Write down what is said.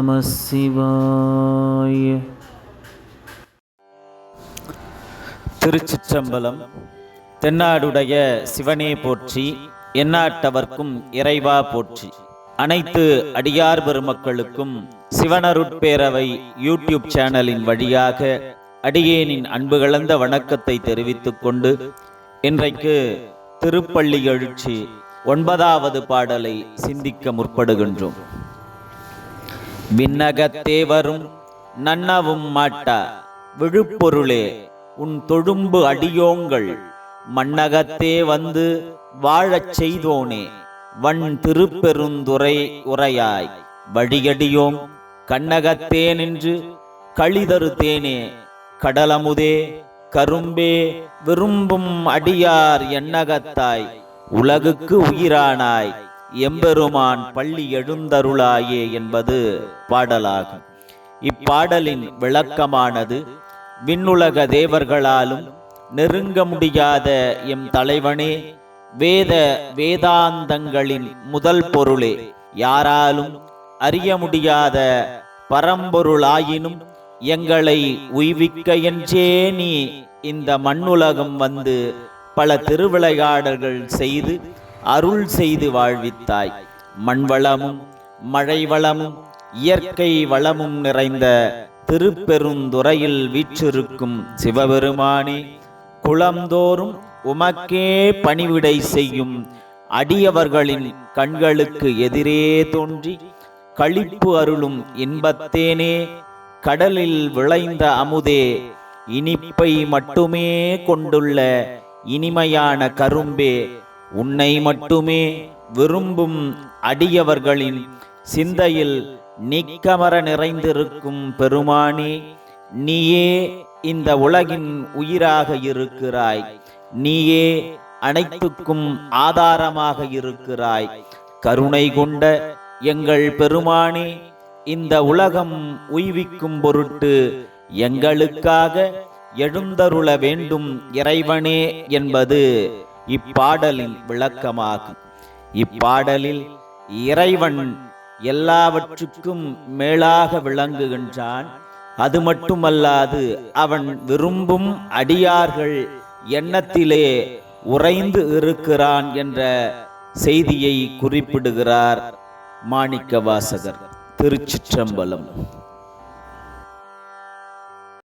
நம சிவாய திருச்சிற்றம்பலம் தென்னாடுடைய சிவனே போற்றி எந்நாட்டவர்க்கும் இறைவா போற்றி. அனைத்து அடியார் பெருமக்களுக்கும் சிவனருட்பேரவை யூடியூப் சேனலின் வழியாக அடியேனின் அன்பு கலந்த வணக்கத்தை தெரிவித்துக் கொண்டு இன்றைக்கு திருப்பள்ளி எழுச்சி ஒன்பதாவது பாடலை சிந்திக்க முற்படுகின்றோம். விண்ணகத்தே வரும் நன்னவும் மாட்டா. விழுப்பொருளே உன் தொழும்பு அடியோங்கள். மண்ணகத்தே வந்து வாழச் செய்தோனே வன் திருப்பெருந்துரை உரையாய். வழியடியோம் கண்ணகத்தே நின்று களிதரு தேனே. கடலமுதே கரும்பே விரும்பும் அடியார் எண்ணகத்தாய். உலகுக்கு உயிரானாய். எம்பெருமான் பள்ளி எழுந்தருளாயே என்பது பாடலாகும். இப்பாடலின் விளக்கமானது விண்ணுலக தேவர்களாலும் நெருங்க முடியாத எம் தலைவனே வேத வேதாந்தங்களின் முதல் பொருளே. யாராலும் அறிய முடியாத பரம்பொருளாயினும் எங்களை உய்விக்க என்றே நீ இந்த மண்ணுலகம் வந்து பல திருவிளையாடல்கள் செய்து அருள் செய்து வாழ்வித்தாய். மண்வளமும் மழை வளமும் இயற்கை வளமும் நிறைந்த திருப்பெருந்துறையில் வீற்றிருக்கும் சிவபெருமானே குளம்தோறும் உமக்கே பணிவிடை செய்யும் அடியவர்களின் கண்களுக்கு எதிரே தோன்றி களிப்பு அருளும் இன்பத்தேனே கடலில் விளைந்த அமுதே இனிப்பை மட்டுமே கொண்டுள்ள இனிமையான கரும்பே உன்னை மட்டுமே விரும்பும் அடியவர்களின் சிந்தையில் நிக்கமர நிறைந்திருக்கும் பெருமானே நீயே இந்த உலகின் உயிராக இருக்கிறாய். நீயே அனைத்துக்கும் ஆதாரமாக இருக்கிறாய். கருணை கொண்ட எங்கள் பெருமானே இந்த உலகம் உய்விக்கும் பொருட்டு எங்களுக்காக எழுந்தருள வேண்டும் இறைவனே என்பது. இப்பாடலின் விளக்கமாகும். இப்பாடலில் இறைவன் எல்லாவற்றுக்கும் மேலாக விளங்குகின்றான். அது மட்டுமல்லாது அவன் விரும்பும் அடியார்கள் எண்ணத்திலே உறைந்து இருக்கிறான் என்ற செய்தியை குறிப்பிடுகிறார் மாணிக்க வாசகர் திருச்சிற்றம்பலம்.